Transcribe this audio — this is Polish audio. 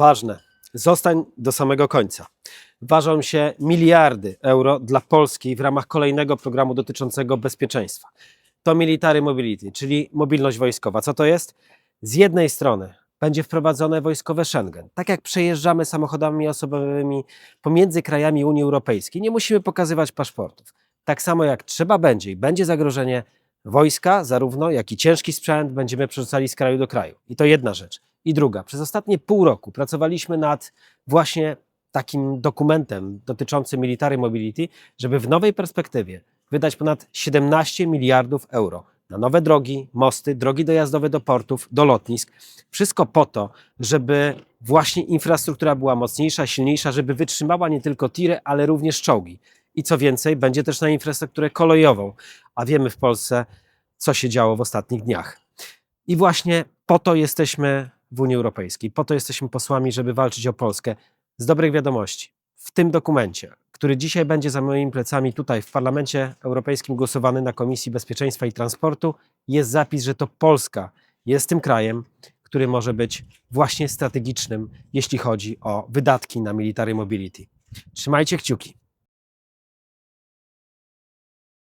ważne. Zostań do samego końca. Ważą się miliardy euro dla Polski w ramach kolejnego programu dotyczącego bezpieczeństwa. To Military Mobility, czyli mobilność wojskowa. Co to jest? Z jednej strony będzie wprowadzone wojskowe Schengen. Tak jak przejeżdżamy samochodami osobowymi pomiędzy krajami Unii Europejskiej, nie musimy pokazywać paszportów. Tak samo jak trzeba będzie i będzie zagrożenie wojska, zarówno jak i ciężki sprzęt będziemy przerzucali z kraju do kraju. I to jedna rzecz. I druga, przez ostatnie pół roku pracowaliśmy nad właśnie takim dokumentem dotyczącym Military Mobility, żeby w nowej perspektywie wydać ponad 17 miliardów euro na nowe drogi, mosty, drogi dojazdowe do portów, do lotnisk. Wszystko po to, żeby właśnie infrastruktura była mocniejsza, silniejsza, żeby wytrzymała nie tylko tiry, ale również czołgi. I co więcej, będzie też na infrastrukturę kolejową, a wiemy w Polsce, co się działo w ostatnich dniach. I właśnie po to jesteśmy w Unii Europejskiej, po to jesteśmy posłami, żeby walczyć o Polskę. Z dobrych wiadomości, w tym dokumencie, który dzisiaj będzie za moimi plecami tutaj w Parlamencie Europejskim głosowany na Komisji Bezpieczeństwa i Transportu, jest zapis, że to Polska jest tym krajem, który może być właśnie strategicznym, jeśli chodzi o wydatki na military mobility. Trzymajcie kciuki.